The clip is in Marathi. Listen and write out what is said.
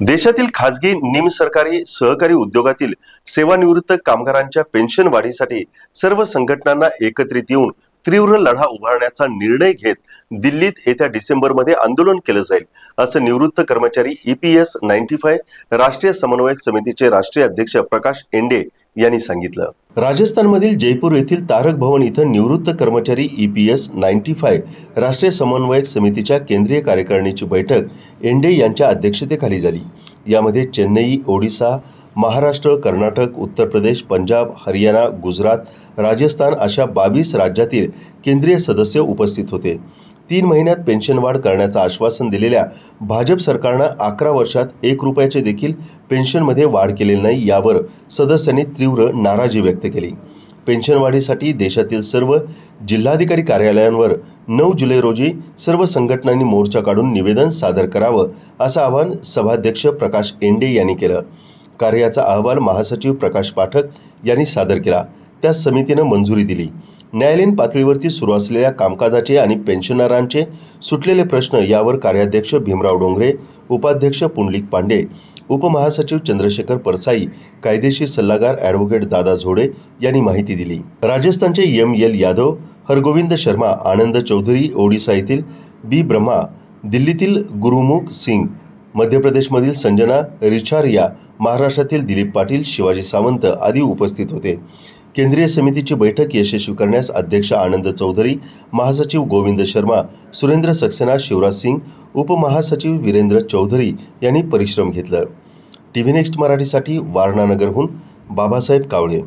देशातील खासगी निमसरकारी सहकारी उद्योगातील सेवानिवृत्त कामगारांच्या पेन्शन वाढीसाठी सर्व संघटनांना एकत्रित येऊन तीव्र लढा उभारण्याचा निर्णय घेत दिल्लीत येत्या डिसेंबरमध्ये आंदोलन केलं जाईल असं निवृत्त कर्मचारी ईपीएस नाईन्टी फाय राष्ट्रीय समन्वयक समितीचे राष्ट्रीय अध्यक्ष प्रकाश एंडे यांनी सांगितलं. राजस्थानमधील जयपूर येथील तारक भवन इथं निवृत्त कर्मचारी ईपीएस नाईन्टी फाय राष्ट्रीय समन्वयक समितीच्या केंद्रीय कार्यकारिणीची बैठक एंडे यांच्या अध्यक्षतेखाली झाली. यामध्ये चेन्नई ओडिसा महाराष्ट्र कर्नाटक उत्तर प्रदेश पंजाब हरियाणा गुजरात राजस्थान अशा बावीस राज्यातील केंद्रीय सदस्य उपस्थित होते. तीन महिन्यात पेन्शन वाढ करण्याचं आश्वासन दिलेल्या भाजप सरकारनं अकरा वर्षात एक रुपयाचे देखील पेन्शनमध्ये वाढ केलेली नाही यावर सदस्यांनी तीव्र नाराजी व्यक्त केली. पेन्शन वाढीसाठी देशातील सर्व जिल्हाधिकारी कार्यालयांवर नऊ जुलै रोजी सर्व संघटनांनी मोर्चा काढून निवेदन सादर करावं असं आवाहन सभाध्यक्ष प्रकाश एंडे यांनी केलं. कार्याचा अहवाल महासचिव प्रकाश पाठक यांनी सादर केला. त्या समितीनं मंजुरी दिली. न्यायालयीन पातळीवरती सुरू असलेल्या कामकाजाचे आणि पेन्शनरांचे सुटलेले प्रश्न यावर कार्याध्यक्ष भीमराव डोंगरे उपाध्यक्ष पुंडलिक पांडे उपमहासचिव चंद्रशेखर परसाई कायदेशीर सल्लागार ॲडव्होकेट दादा झोडे यांनी माहिती दिली. राजस्थानचे एम. एल. यादव हरगोविंद शर्मा आनंद चौधरी ओडिसा येथील बी. ब्रह्मा दिल्लीतील गुरुमुख सिंग मध्य प्रदेशमधील संजना रिछारिया महाराष्ट्रातील दिलीप पाटील शिवाजी सावंत आदी उपस्थित होते. केंद्रीय समितीची बैठक यशस्वी करण्यास अध्यक्ष आनंद चौधरी महासचिव गोविंद शर्मा सुरेंद्र सक्सेना शिवराज सिंग उपमहासचिव वीरेंद्र चौधरी यांनी परिश्रम घेतलं. टी व्ही नेक्स्ट मराठीसाठी वारणानगरहून बाबासाहेब कावळे.